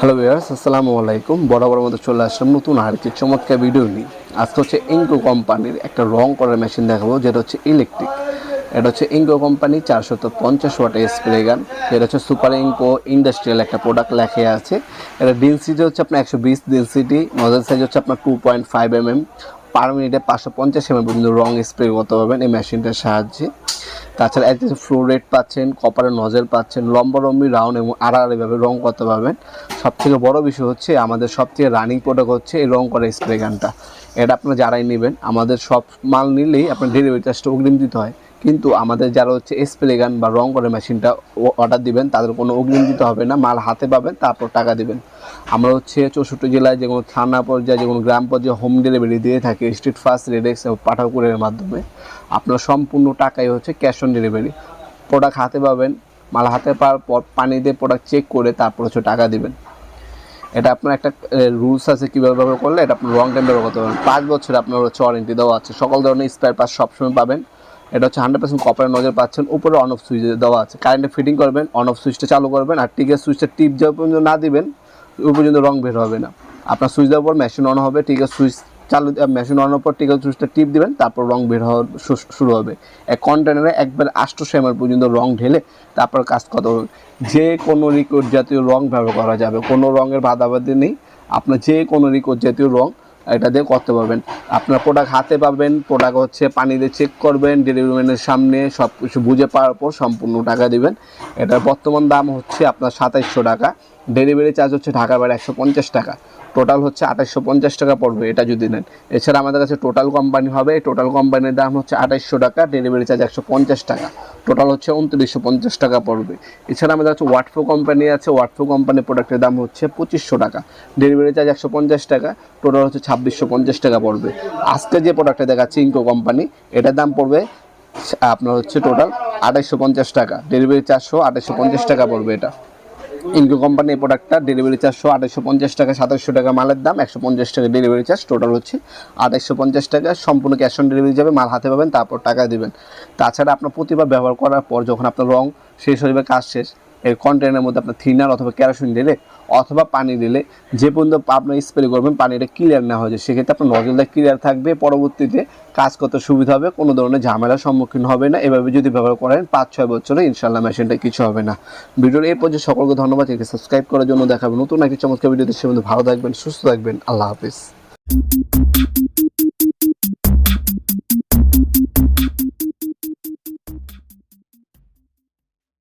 Hello viewers আসসালামু আলাইকুম। বরাবর মতো চলে আসলাম নতুন আর একটি চমৎকার ভিডিও নিয়ে। আজকে হচ্ছে ইঙ্কো কোম্পানির একটা রং করার মেশিন দেখাবো, যেটা হচ্ছে ইলেকট্রিক এটা হচ্ছে ইঙ্কো কোম্পানি চারশত পঞ্চাশ ওয়াটের স্প্রে গান যেটা হচ্ছে সুপার ইঙ্কো ইন্ডাস্ট্রিয়াল একটা প্রোডাক্ট লেখে আছে। এটা ডেন্সিটি হচ্ছে আপনার একশো বিশ ডেন্সিটি নজল সাইজ হচ্ছে আপনার two point five M M per মিনিটে পাঁচশো পঞ্চাশ এম পর্যন্ত রং স্প্রে করতে পারবেন এই মেশিনটার সাহায্যে। তাছাড়া এক ফ্লো রেট পাচ্ছেন কপারের নজেল পাচ্ছেন লম্বা লম্বালম্বি রাউন্ড এবং আড়াআড়িভাবে রং করতে পারবেন। সবথেকে বড় বিষয় হচ্ছে, আমাদের সবথেকে রানিং প্রোডাক্ট হচ্ছে এই রং করা স্প্রে গানটা এটা আপনারা যারাই নেবেন, আমাদের সব মাল নিলেই আপনার ডেলিভারি চার্জটা অগ্রিম দিতে হয়। কিন্তু আমাদের যারা হচ্ছে স্প্রে গান বা রং করে মেশিনটা অর্ডার দিবেন, তাদের কোনো অগ্রিম দিতে হবে না, মাল হাতে পাবেন, তারপর টাকা দিবেন। আমরা হচ্ছে চৌষট্টি জেলায় যে কোনো থানা পর্যায়ে, যে কোনো গ্রাম পর্যায়ে হোম ডেলিভারি দিয়ে থাকি স্ট্রিট ফাস্ট রেডেক্স এবং পাঠাকুরের মাধ্যমে। আপনার সম্পূর্ণ টাকাই হচ্ছে ক্যাশ অন ডেলিভারি প্রোডাক্ট হাতে পাবেন, মাল হাতে পাওয়ার পর পানি দিয়ে প্রোডাক্ট চেক করে তারপর হচ্ছে টাকা দিবেন। এটা আপনার একটা রুলস আছে কীভাবে ব্যবহার করলে, এটা আপনার রং টাইম ব্যবহার করতে পারবেন। পাঁচ বছর আপনার হচ্ছে ওয়ারেন্টি দেওয়া আছে। সকল ধরনের স্পেয়ার পার্টস সবসময় পাবেন। এটা হচ্ছে হান্ড্রেড পার্সেন্ট কপারের নজর পাচ্ছেন। উপরে অন অফ সুইচ দেওয়া আছে। কারেন্টে ফিটিং করবেন অন অফ সুইচটা চালু করবেন, আর টিকের সুইচটা টিপ যাওয়া পর্যন্ত না দিবেন ওই পর্যন্ত রং বের হবে না। আপনার সুইচ দেওয়ার পর মেশিন অন হবে টিকের সুইচ চালু মেশিন অন পর টিকের সুইচটা টিপ দিবেন, তারপর রং বের হওয়া শুরু হবে। এক কন্টেনারে একবার আটশো এমএল পর্যন্ত রং ঢেলে তারপর কাজ কত যে কোনো রিকোড জাতীয় রং ব্যবহার করা যাবে। কোনো রঙের বাদাবাদি নেই। আপনার যে কোনো রিকোড জাতীয় রং এটা দিয়ে করতে পারবেন। আপনার প্রোডাক্ট হাতে পাবেন প্রোডাক্ট হচ্ছে পানি দিয়ে চেক করবেন ডেলিভারি ম্যানের সামনে সব কিছু বুঝে পাওয়ার পর সম্পূর্ণ টাকা দেবেন। এটার বর্তমান দাম হচ্ছে আপনার সাতাইশশো টাকা। ডেলিভারি চার্জ হচ্ছে ঢাকা বাইরে একশো পঞ্চাশ টাকা। টোটাল হচ্ছে আঠাইশশো পঞ্চাশ টাকা পড়বে এটা যদি নেন। এছাড়া আমাদের কাছে টোটাল কোম্পানি হবে টোটাল কোম্পানির দাম হচ্ছে আঠাইশশো টাকা ডেলিভারি চার্জ একশো পঞ্চাশ টাকা। টোটাল হচ্ছে উনত্রিশশো পঞ্চাশ টাকা পড়বে। এছাড়া আমাদের কাছে ওয়াটফো কোম্পানি আছে ওয়াটফো কোম্পানির প্রোডাক্টের দাম হচ্ছে পঁচিশশো টাকা। ডেলিভারি চার্জ একশো পঞ্চাশ টাকা টোটাল হচ্ছে ছাব্বিশশো পঞ্চাশ টাকা পড়বে। আজকে যে প্রোডাক্টটা দেখাচ্ছে ইঙ্কো কোম্পানি এটার দাম পড়বে, আপনার হচ্ছে টোটাল আঠাইশশো পঞ্চাশ টাকা। ডেলিভারি চারশো আঠাইশশো পঞ্চাশ টাকা পড়বে এটা। ইনকো কোম্পানি এই প্রোডাক্টটা ডেলিভারি চার্জশো আঠাশশো পঞ্চাশ টাকা সাতাশশো টাকা মালের দাম, একশো পঞ্চাশ টাকা ডেলিভারি চার্জ টোটাল হচ্ছে। আড়াইশো পঞ্চাশ টাকা সম্পূর্ণ ক্যাশ অন ডেলিভারি যাবে, মাল হাতে পাবেন, তারপর টাকা দেবেন। তাছাড়া আপনার প্রতিবার ব্যবহার করার পর যখন আপনার রং শেষ হয়ে যাবে, কাজ শেষ এই কন্টেনারের মধ্যে আপনার থিনার অথবা ক্যারাসিন দিলে অথবা পানি দিলে যে পর্যন্ত আপনার স্প্রে করবেন, পানিটা ক্লিয়ার না হয়ে যায়। সেক্ষেত্রে আপনার নজলটা ক্লিয়ার থাকবে, পরবর্তীতে কাজ করতে সুবিধা হবে, কোনো ধরনের ঝামেলার সম্মুখীন হবে না। এভাবে যদি ব্যবহার করেন পাঁচ ছয় বছরে ইনশাল্লাহ মেশিনটা কিছু হবে না। ভিডিওর এই পর্যন্ত সকলকে ধন্যবাদ। সাবস্ক্রাইব করার জন্য দেখাবেন নতুন একটি চমৎকার ভিডিওতে সে ভালো থাকবেন, সুস্থ থাকবেন। আল্লাহ হাফিজ।